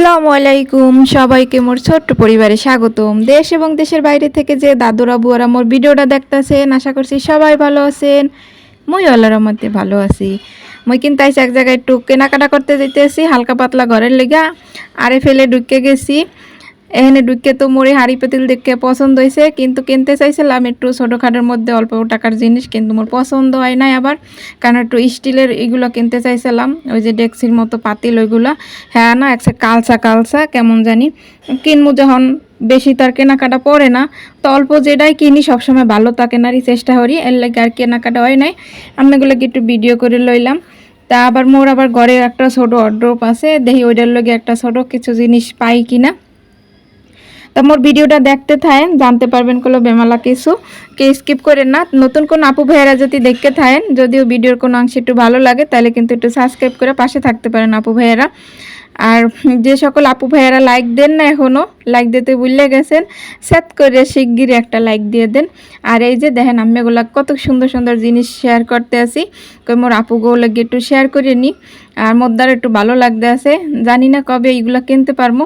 আসসালামু আলাইকুম। সবাইকে মোর ছোট্ট পরিবারে স্বাগতম। দেশ এবং দেশের বাইরে থেকে যে দাদুরা বুয়ারা মোর ভিডিওটা দেখতেছেন, আশা করছি সবাই ভালো আছেন। মই আল্লাহর মধ্যে ভালো আছি। মই কিন্তু আইসি এক জায়গায় একটু কেনাকাটা করতে যেতেছি হালকা পাতলা ঘরের লেগা। আরে ফেলে ঢুকে গেছি। এখানে ঢুকে তো মোরে হাড়ি পাতিল দেখে পছন্দ হয়েছে, কিন্তু কিনতে চাইছিলাম একটু ছোটোখাটোর মধ্যে অল্প টাকার জিনিস, কিন্তু মোর পছন্দ হয় নাই আবার, কারণ একটু স্টিলের এগুলো কিনতে চাইছিলাম, ওই যে ডেক্সির মতো পাতিল ওইগুলো। হ্যাঁ না একটা কালসা কালসা কেমন জানি। কিনবো যখন, বেশি তার কেনাকাটা পড়ে না, তো অল্প যেটাই কিনি, সবসময় ভালো তা কেনারই চেষ্টা করি, এর লাগে আর কেনাকাটা হয় নাই। আমি এগুলোকে একটু ভিডিও করে লইলাম। তা আবার মোর আবার ঘরে একটা ছোট অড্রপ আছে, দেখি ওইটার লগে একটা ছোট কিছু জিনিস পাই কিনা। তা মোর ভিডিওটা দেখতে থাকেন জানতে পারবেন কোনো বেমালা কিছু কে স্কিপ করেন না, নতুন কোন আপু ভাইয়েরা যদি দেখতে থাকেন যদিও ভিডিওর কোনো অংশ একটু ভালো লাগে, তাহলে কিন্তু একটু সাবস্ক্রাইব করে পাশে থাকতে পারেন আপু ভাইয়েরা। আর যে সকল আপু ভাইয়েরা লাইক দেন না এখনও লাইক দিতে ভুলে গেছেন সেট করে শিগগিরই একটা লাইক দিয়ে দেন। আর এই যে দেখেন, আমি এগুলা কত সুন্দর সুন্দর জিনিস শেয়ার করতে আসি কই মোর আপুগুলো লাগে একটু শেয়ার করে নিই আর মোদ্দার একটু ভালো লাগতে আছে। জানি না কবে এইগুলো কিনতে পারব।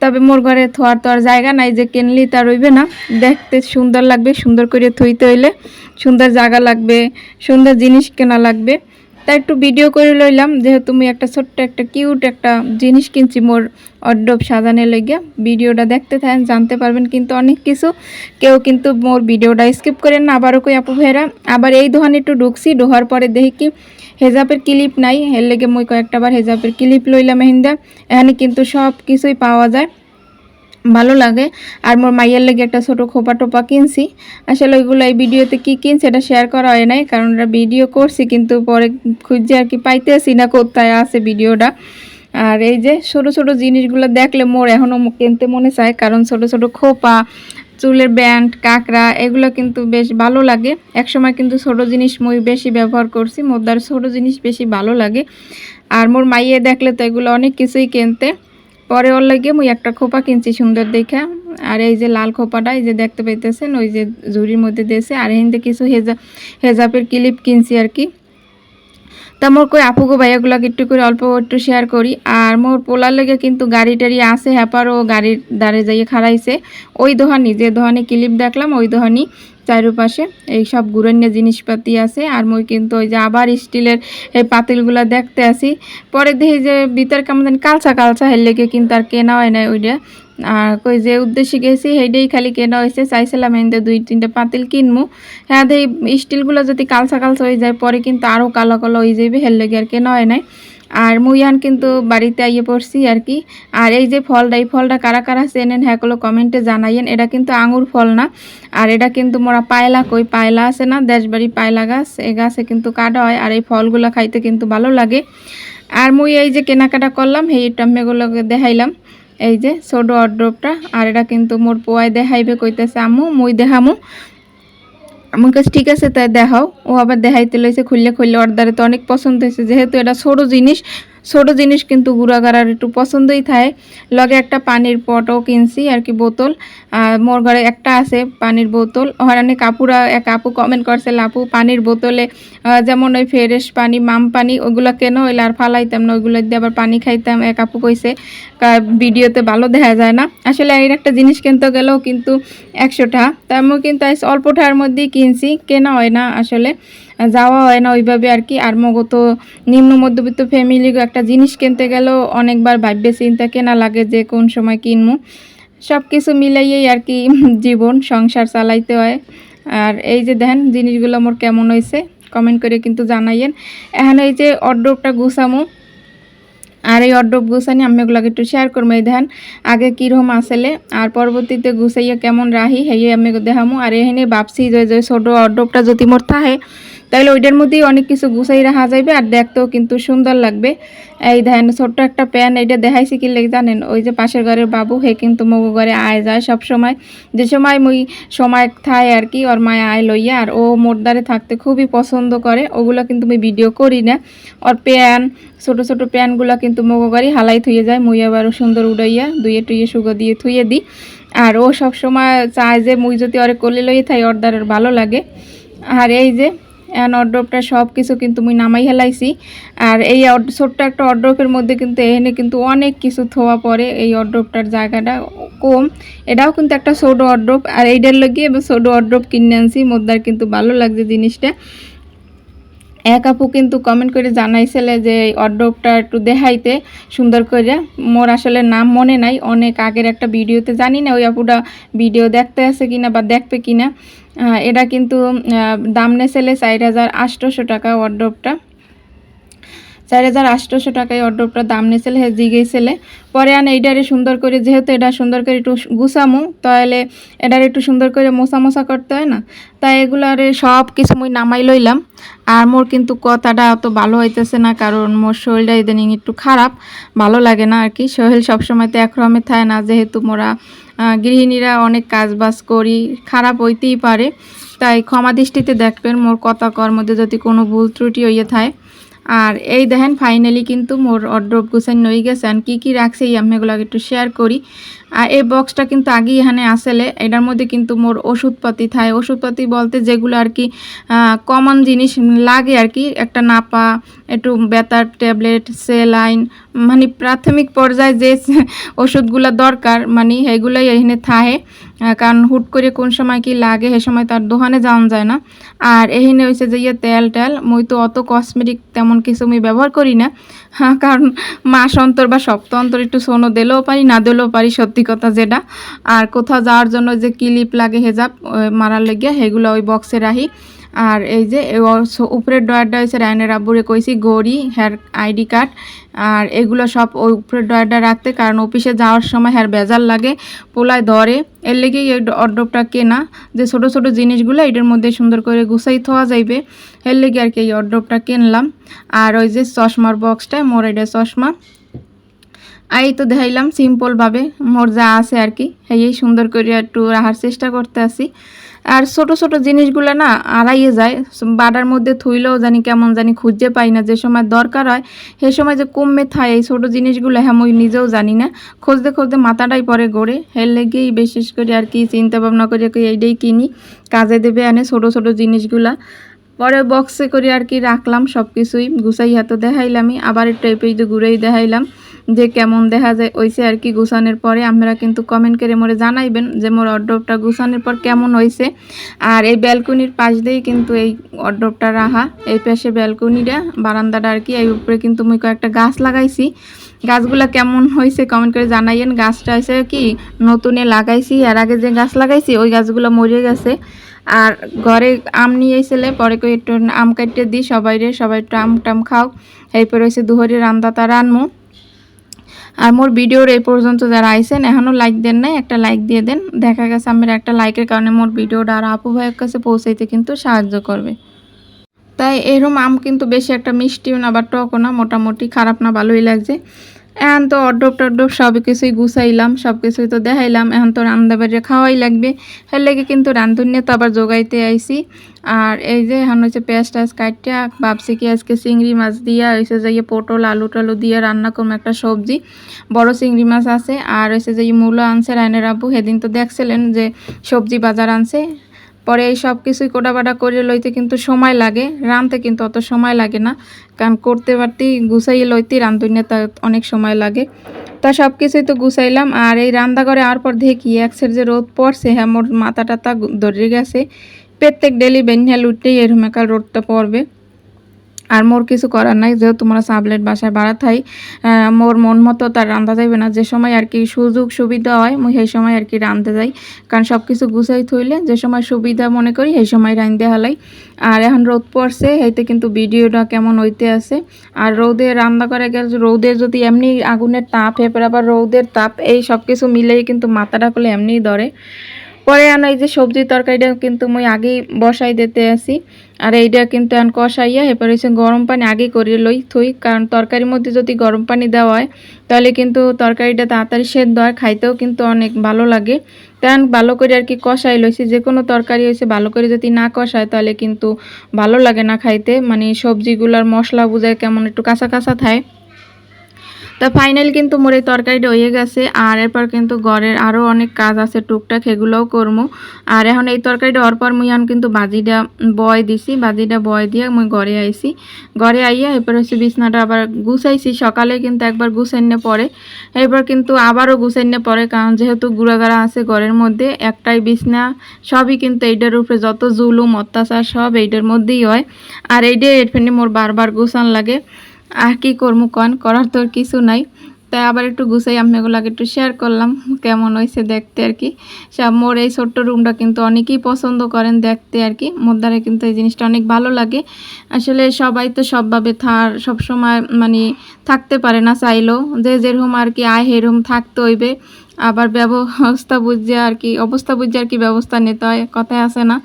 তবে মোর ঘরে থোয়ার তো আর জায়গা নাই যে কিনলি তা রইবে না। দেখতে সুন্দর লাগবে, সুন্দর করে থইতে হইলে। সুন্দর জায়গা লাগবে, সুন্দর জিনিস কেনা লাগবে। তাই একটু ভিডিও করে লইলাম, যেহেতু তুমি একটা ছোট্ট একটা কিউট একটা জিনিস কিনছি মোর অড্ডব সাজানে লেগে। ভিডিওটা দেখতে থাকেন, জানতে পারবেন কিন্তু অনেক কিছু। কেউ কিন্তু মোর ভিডিওটা স্কিপ করেন না, আবারও কই আপু ভাইরা। আবার এই দোকানে একটু ঢুকছি ঢোহার পরে দেখি কি হেজাবের ক্লিপ নাই। এর লেগে মই কয়েকটা বার হেজাবের ক্লিপ লইলাম হিন্দা এখানে কিন্তু সব কিছুই পাওয়া যায়। ভালো লাগে। আর মোর মাইয়ের লেগে একটা ছোটো খোপা টোপা কিনছি। আসলে ওইগুলো এই ভিডিওতে কী কিনছি এটা শেয়ার করা হয় নাই, কারণ ওরা ভিডিও করছি, কিন্তু পরে খুঁজছে আর কি পাইতেছি না কোথায় আছে ভিডিওটা। আর এই যে ছোট ছোট জিনিসগুলো দেখলে মোর এখনও কিনতে মনে চায়, কারণ ছোট ছোট খোপা, চুলের ব্যান্ড, কাঁকড়া, এগুলো কিন্তু বেশ ভালো লাগে। একসময় কিন্তু ছোট জিনিস মই বেশি ব্যবহার করছি মোদ্দার ছোট জিনিস বেশি ভালো লাগে। আর মোর মাইয়ে দেখলে তো এগুলো অনেক কিছুই কিনতে। পরে ওর লাগে মুই একটা খোপা কিনছি সুন্দর দেখা। আর এই যে লাল খোপাটা, এই যে দেখতে পাইতেছেন, ওই যে ঝুড়ির মধ্যে দিয়েছে। আর হিন্দে কিছু হেজা হেজাপের ক্লিপ কিনছি আর কি। তা মোর কই আপুগো ভাইয়াগুলোকে একটু করে অল্প একটু শেয়ার করি। আর মোর পোলার লেগে কিন্তু গাড়ি টাড়ি আছে, হ্যাপারও গাড়ির দাঁড়ে যাইয়ে খাড়াইছে। ওই দোহানি, যে দোহানি ক্লিপ দেখলাম, ওই দোহানি। চারুপাশে এই সব গুরন্য জিনিসপাতি আছে। আর মই কিন্তু ওই যে আবার স্টিলের, এই পাতিলগুলো দেখতে আসি। পরে দেখি যে ভিতর কেমন কালচা কালচা হের লেগে কিন্তু আর কেনা হয় না ওইটা। আর কই যে উদ্দেশ্যে গেছি সেইটাই খালি কেনা হয়েছে চাইছিলাম এনতে দুই তিনটা পাতিল কিনবো হ্যাঁ এই স্টিলগুলো যদি কালচা কালচা হয়ে যায়, পরে কিন্তু আরও কালো কালো হয়ে যাবে হের লেগে আর কেনা হয় নাই। আর মুইয়ান কিন্তু বাড়িতে আইয়ে পড়ছি আর কি। আর এই যে ফলটা, এই ফলটা কারা কারা চেনেন হ্যাঁগুলো কমেন্টে জানাইয়েন। এটা কিন্তু আঙুর ফল না। আর এটা কিন্তু মোরা পায়লা কই, পায়লা আছে না, দেশবাড়ি পায়লা গাছ। এই গাছে কিন্তু কাটা হয় আর এই ফলগুলো খাইতে কিন্তু ভালো লাগে। আর মুই এই যে কেনাকাটা করলাম এই টাম্মেগুলোকে দেখাইলাম। এই যে ছোটো অড্রপটা আর এটা কিন্তু মোর পোয়ায় দেখাইবে কইতেছে আম্মু, মুই দেখামু। আমার কাছে ঠিক আছে, তাই দেখাও। ও আবার দেখাইতে লইছে, খুললে খুললে অর্ডারে তো অনেক পছন্দ হয়েছে, যেহেতু এটা ছোটো জিনিস ছোট জিনিস কিন্তু গুড়াগাড়ার একটু পছন্দই থাকে লগে একটা পানির পটও কিনছি আর কি বোতল। আর মোর ঘরে একটা আছে পানির বোতল। হরানি কাপুরা, এক আপু কমেন্ট করছে, লাপু, পানির বোতলে যেমন ওই ফ্রেশ পানি, মাম পানি, ওগুলো কেন হইলে? আর ফালাইতাম না, ওইগুলো দিয়ে আবার পানি খাইতাম। এক আপু কইছে ভিডিওতে ভালো দেখা যায় না। আসলে এর একটা জিনিস কিনতে গেলেও কিন্তু একশোটা। তেমন কিন্তু অল্পটার মধ্যেই কিনছি, কেনা হয় না আসলে। যাওয়া হয় না ওইভাবে আর কি। আর মগো তো নিম্ন মধ্যবিত্ত ফ্যামিলি একটা জিনিস কিনতে গেলেও অনেকবার ভাববে, চিন্তা কেনা লাগে যে কোন সময় কিনবো সব কিছু মিলাইয়েই আর কি জীবন, সংসার চালাইতে হয়। আর এই যে দেখেন জিনিসগুলো আমার কেমন হয়েছে কমেন্ট করে কিন্তু জানাইয়েন। এখানে এই যে অর্ডারটা গুছামো। আর এই অর্ডব গুছানি আমি ওগুলোকে একটু শেয়ার করব এই দেখেন আগে কীরকম আসলে, আর পরবর্তীতে গুছাইয়া কেমন রাহি, হেয়ে আমি দেখামো। আর এখানে ভাবছি যে ছোটো অর্ডবটা যদি মোর থাকে তাহলে ওইটার মধ্যেই অনেক কিছু গুছাই রাখা যাবে আর দেখতেও কিন্তু সুন্দর লাগবে। এই দেখেন ছোট্ট একটা প্যান এইটা দেখাইছি কি লেগে জানেন? ওই যে পাশের ঘরের বাবু, হে কিন্তু মগু ঘরে আয় যায় সব সময় যে সময় মুই সময় থায় আর কি, ওর মায় আয় লইয়া, আর ও মোরদারে থাকতে খুবই পছন্দ করে, ওগুলো কিন্তু আমি ভিডিও করি না। ওর প্যান, ছোট ছোট প্যানগুলো কিন্তু মগু ঘরে হালাই থুয়ে যায়, মুই আবার সুন্দর উড়াইয়া দুইয়ে টুইয়ে সুগো দিয়ে থুয়ে দিই। আর ও সব সময় চায় যে মুই যদি ওরে কলে লইয়ে থাই, ওর দ্বারা ভালো লাগে। আর এই যে এখন অর্ডারটা সব কিছু কিন্তু মুই নামাই হেলাইছি আর এই ছোট্ট একটা অর্ডারের মধ্যে কিন্তু এখানে কিন্তু অনেক কিছু থোয়া পরে এই অর্ডারটার জায়গাটা কম। এটাও কিন্তু একটা ছোট অর্ডার আর এইটার লাগিয়ে ছোট অর্ডার কিনে আনছি। মোদ্দার কিন্তু ভালো লাগছে জিনিসটা। এক আপু কিন্তু কমেন্ট করে জানাইছিলে যে অর্ডবটা একটু দেখাইতে, সুন্দর করে মোর আসলে নাম মনে নাই, অনেক আগের একটা ভিডিওতে জানি না ওই আপুটা ভিডিও দেখতে আছে কিনা বা দেখবে কিনা। এটা কিন্তু দাম নেছেলে চার হাজার আটশোশো টাকা অর্ডবটা চার হাজার আটশোশো টাকায় অর্ডারটা দাম নিয়েছিল হ্যাঁ জিগেছিলে পরে আন এইটারে সুন্দর করে, যেহেতু এটা সুন্দর করে একটু গুছামু, তাহলে এটার একটু সুন্দর করে মোছা মোছা করতে হয় না? তাই এগুলারে সব কিছু মুই নামাই লইলাম। আর মোর কিন্তু কথাটা অত ভালো হইতেছে না, কারণ মোর শরীরটা ইদানিং একটু খারাপ, ভালো লাগে না আর কি। শরীর সবসময় তো একরমে থাকে না, যেহেতু মোরা গৃহিণীরা অনেক কাজ বাজ করি, খারাপ হইতেই পারে। তাই ক্ষমা দৃষ্টিতে দেখবেন, মোর কথা কর মধ্যে যদি কোনো ভুল ত্রুটি হইয়ে থাকে আর এই দেখেন ফাইনালি কিন্তু মোর অর্ডার গুছেন নই গেছেন। কি কি রাখছে এই আমি একটু শেয়ার করি। আর এই বক্সটা কিন্তু আগেই এখানে আসলে এটার মধ্যে কিন্তু মোর ওষুধপাতি থাকে। ওষুধপাতি বলতে যেগুলো আর কি কমন জিনিস লাগে আর কি, একটা নাপা, একটু বেতার ট্যাবলেট, সেলাইন মানে প্রাথমিক পর্যায়ে যে ওষুধগুলো দরকার মানে এগুলোই এখানে থাকে। কারণ হুট করে কোন সময় কি লাগে, সে সময় তার দোকানে যাওয়া যায় না। আর এখানে হয়েছে যে ইয়ে তেল টেল, মুই তো অত কসমেটিক তেমন কিছু আমি ব্যবহার করি না। হ্যাঁ কারণ মাস অন্তর বা সপ্তাহ অন্তর একটু সোনো দিলেও পারি, না দিলেও পারি, সত্যি কথা যেটা। আর কোথাও যাওয়ার জন্য যে ক্লিপ লাগে হেজাব মারার লেগে সেগুলো ওই বক্সে রাখি। আর এই যে উপরের ডয়ারটা হয়েছে রায়নের আব্বুরে কইছি গড়ি হেয়ার আইডি কার্ড। আর এগুলো সব ওই উপরের ডয়ারটা রাখতে, কারণ অফিসে যাওয়ার সময় হ্যার বেজাল লাগে, পোলায় ধরে। এর লেগেই এই অর্ডবটা কেনা, যে ছোট ছোট জিনিসগুলো এটার মধ্যে সুন্দর করে গুছাই থোয়া যাইবে। এর লেগে আর কি এই অর্ডবটা কিনলাম। আর ওই যে চশমার বক্সটা মোর এটা চশমা। এই তো দেখাইলাম সিম্পলভাবে মোর যা আছে আর কি এই সুন্দর করে একটু রাখার চেষ্টা করতে আসি আর ছোট ছোট জিনিসগুলো না আড়াইয়ে যায়। বাডার মধ্যে থুইলেও জানি কেমন জানি খুঁজে পাই না। যে সময় দরকার হয়, সে সময় যে কমে থায় এই ছোট জিনিসগুলো হ্যাঁ মই নিজেও জানি না। খুঁজতে খুঁজতে মাথাটাই পরে গড়ে। এর লেগেই বিশেষ করে আর কি চিন্তা ভাবনা করে এইটাই কিনি। কাজে দেবে আনে ছোট ছোট জিনিসগুলা। পরে বক্সে করে আর কি রাখলাম সব কিছুই গুছাই হাতে দেখাইলামই। আবার একটু এই পেজে ঘুরেই দেখাইলাম। যে কেমন দেখা যায়, ওইসে আর কি গুছানোর পরে আপনারা কিন্তু কমেন্ট করে মোরে জানাইবেন যে মোর অর্ডরটা গুছানোর পর কেমন হয়েছে আর এই ব্যালকনির পাশ দিয়েই কিন্তু এই অর্ডরটা রাখা এই পাশে ব্যালকনিটা বারান্দাটা আর কি, এই উপরে কিন্তু মুই কয়েকটা গাছ লাগাইছি। গাছগুলা কেমন হয়েছে কমেন্ট করে জানাইয়েন। গাছটা হয়েছে কি, নতুনে লাগাইছি আর আগে যে গাছ লাগাইছি, ওই গাছগুলো মরে গেছে। আর ঘরে আম নিয়ে এসেলে পরে কই একটু আম কাটতে দিই সবাই রে সবাই একটু আম টাম খাও। এরপর হয়েছে দুহরে রান্দা তারা আনমু। আর মোর ভিডিওর এই পর্যন্ত যারা আইসেন এখনও লাইক দেন নাই, একটা লাইক দিয়ে দেন। দেখা গেছে আমার একটা লাইকের কারণে মোর ভিডিওটা আর আপু ভাইয়ের কাছে পৌঁছাইতে কিন্তু সাহায্য করবে। তাই এরম আম কিন্তু বেশি একটা মিষ্টিও না বা টকও না, মোটামুটি খারাপ না, ভালোই লাগছে। এখন তো অড্ডব টড্ডব সব কিছুই গুছাইলাম সব কিছুই তো দেখাইলাম। এখন তো রান্না বাড়ি খাওয়াই লাগবে। এর লেগে কিন্তু রান্ধুনিয়ে তো আবার জোগাইতে আইছি। আর এই যে এখন হচ্ছে পেঁয়াজ টাজ কাটিয়া ভাবছি কি আজকে চিংড়ি মাছ দিয়া হয়েছে যে ইয়ে পটল, আলু টালু দিয়ে রান্না করব একটা সবজি। বড় চিংড়ি মাছ আছে, আর হয়েছে যে মূলো আনছে রায়নের আব্বু। সেদিন তো দেখছিলেন যে সবজি বাজার আনছে। পরে এই সব কিছুই কোটাবাটা করে লইতে কিন্তু সময় লাগে রানতে কিন্তু অত সময় লাগে না। কারণ করতে পারতে, গুছাইয়ে লইতে রান্ধুনে তা অনেক সময় লাগে। তা সব কিছুই তো গুছাইলাম, আর এই রান্না করে আর পর দেখি একসের যে রোদ পড়ছে হ্যাঁ মোর মাথাটা তা ধরে গেছে। প্রত্যেক ডেলি বেনিয়া উঠতেই এরকম রোদটা পড়বে। আর মোর কিছু করার নাই, যেহেতু তোমরা সাবলেট বাসায় বাড়া থাই মোর মন মতো তার রান্ধা যাইবে না। যে সময় আর কি সুযোগ সুবিধা হয়, মুই সেই সময় আর কি রান্ধতে যাই। কারণ সব কিছু গুছাই থইলে যে সময় সুবিধা মনে করি, সেই সময় রান্ধতে হালাই। আর এখন রোদ পড়ছে সেইতে কিন্তু ভিডিওটা কেমন হইতে আছে। আর রোদে রান্না করে গেলে, রোদের যদি এমনি আগুনের তাপ, এরপর আবার রোদের তাপ, এই সব কিছু মিলেই কিন্তু মাথাটা করলে এমনিই ধরে। পরে আনা, এই যে সবজি তরকারিটা কিন্তু মুই আগেই বসাই দিতে আসি। আর এইটা কিন্তু এখন কষাইয়া, এরপর হচ্ছে গরম পানি আগে করে লই থুই, কারণ তরকারির মধ্যে যদি গরম পানি দেওয়া হয়, তাহলে কিন্তু তরকারিটা তাড়াতাড়ি সেদ্ধ হয়, খাইতেও কিন্তু অনেক ভালো লাগে। তেমন ভালো করে আর কি কষাই লইছি, যে কোনো তরকারি হয়েছে ভালো করে যদি না কষায়, তাহলে কিন্তু ভালো লাগে না খাইতে। মানে সবজিগুলোর মশলা বুঝায় কেমন একটু কাঁচা কাঁচা থাকে তা ফাইনাল কিন্তু মোর এই তরকারিটা হয়ে গেছে, আর এরপর কিন্তু ঘরের আরও অনেক কাজ আছে, টুকটাক এগুলোও করব আর এখন এই তরকারিটা হওয়ার পর মুই এখন কিন্তু বাজিটা বয় দিছি, বাজিটা বয় দিয়ে মুই ঘরে আইছি। ঘরে আইয়া এরপর হচ্ছে বিছনাটা আবার গুছাইছি, সকালে কিন্তু একবার গুছাইনে পরে। এরপর কিন্তু আবারও গুছাইনে পরে, কারণ যেহেতু গুড়াগাড়া আছে ঘরের মধ্যে, একটাই বিছনা, সবই কিন্তু এইটার উপরে যত জুলুম, অত্যাচার, সব এইটার মধ্যেই হয়। আর এইটা এরফেনে মোর বারবার গুছান লাগে। আর কি করব কন? করার তো কিছু নাই। তাই আবার একটু গুছাই আমি এগুলোকে একটু শেয়ার করলাম, কেমন হয়েছে দেখতে আর কি। মোর এই ছোট্ট রুমটা কিন্তু অনেকেই পছন্দ করেন দেখতে আর কি। মোর দ্বারা কিন্তু এই জিনিসটা অনেক ভালো লাগে। আসলে সবাই তো সবভাবে থার, সবসময় মানে থাকতে পারে না চাইলেও। যে যেরকম আর কি আয় সেরকম থাকতে হইবে। আবার ব্যবস্থা বুঝে আর কি, অবস্থা বুঝে আর কি ব্যবস্থা নিতে হয় কথায় আছে না।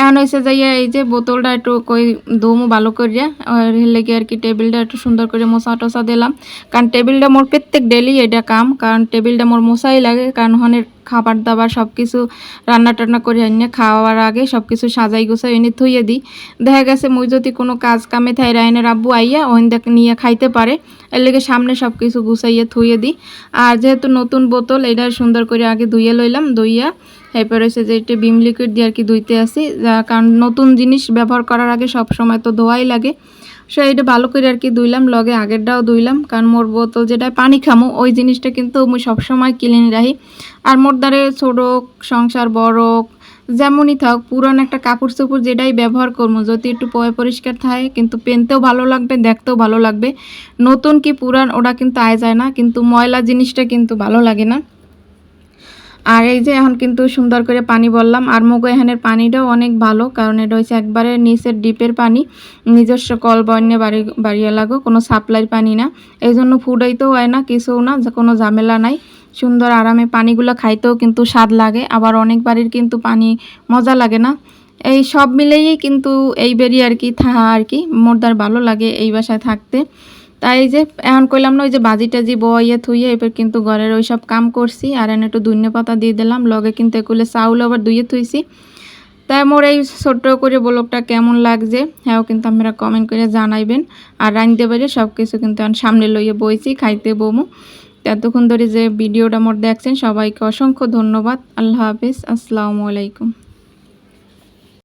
এখন হয়েছে যাইয়া এই যে বোতলটা একটু কই ধুমু, ভালো করিয়া, আর লেগে আর কি টেবিলটা একটু সুন্দর করে মশা টসা দিলাম। কারণ টেবিলটা মোর প্রত্যেক ডেলি এটা কাম, কারণ টেবিলটা মোর মশাই লাগে, কারণ ওখানে খাবার দাবার সব কিছু রান্না টান্না করে আনিয়ে খাওয়ার আগে সব কিছু সাজাই গুছাই এনে থুইয়ে দিই। দেখা গেছে মুই যদি কোনো কাজ কামে থাই রায়নের আব্বু আইয়া ওইন দেখ নিয়ে খাইতে পারে, এর লেগে সামনে সব কিছু গুছাইয়ে থুইয়ে দিই। আর যেহেতু নতুন বোতল এটা সুন্দর করে আগে ধুইয়ে লইলাম, ধুইয়া এরপর হচ্ছে যে একটু বিম লিকুইড দিয়ে আর কি ধুইতে আসি কারণ নতুন জিনিস ব্যবহার করার আগে সব সময় তো ধোয়াই লাগে। সো এটা ভালো করে আর কি ধুইলাম, লগে আগেরটাও ধুইলাম, কারণ মোর বোতল যেটা পানি খামো, ওই জিনিসটা কিন্তু মুই সবসময় ক্লিন রাখি। আর মোর দ্বারে ছোট সংসার বড় যেমনই থাক পুরান একটা কাপড় চোপড় যেটাই ব্যবহার করব যদি একটু পয় পরিষ্কার থাকে, কিন্তু পেনতেও ভালো লাগবে, দেখতেও ভালো লাগবে। নতুন কি পুরান, ওটা কিন্তু আয় যায় না, কিন্তু ময়লা জিনিসটা কিন্তু ভালো লাগে না। আর এই যে এখন কিন্তু সুন্দর করে পানি বললাম, আর মুগো এখানের পানিটাও অনেক ভালো, কারণ এটা হচ্ছে একবারে নিচের ডিপের পানি, নিজস্ব কল বন্যে বাড়ি বাড়িয়ে লাগো কোনো সাপ্লাইর পানি না। এই জন্য ফুডাইতেও হয় না, কিছুও না কোনো ঝামেলা নাই। সুন্দর আরামে পানিগুলো খাইতেও কিন্তু স্বাদ লাগে, আবার অনেক বাড়ির কিন্তু পানি মজা লাগে না। এই সব মিলেই কিন্তু এই বেরিয়ে আর কি থা আর কি, মোরদার ভালো লাগে এই বাসায় থাকতে। তাই যে এখন কইলাম না, ওই যে বাজি টাজি বইয়ে থুইয়ে এবার কিন্তু ঘরের ওই সব কাম করছি, আর এনে একটু ধন্য পাতা দিয়ে দিলাম, লগে কিন্তু এগুলো চাউল আবার ধুইয়ে থুইছি। তাই মোর এই ছোট্ট করে ব্লগটা কেমন লাগছে হ্যাঁ কিন্তু আপনারা কমেন্ট করে জানাইবেন, আর রাঁধতে পারে সব কিছু কিন্তু এখন সামনে লইয়ে বইছি, খাইতে বমু। এতক্ষণ ধরে যে ভিডিওটা মোর দেখছেন, সবাইকে অসংখ্য ধন্যবাদ, আল্লাহ হাফিজ, আসসালামু আলাইকুম।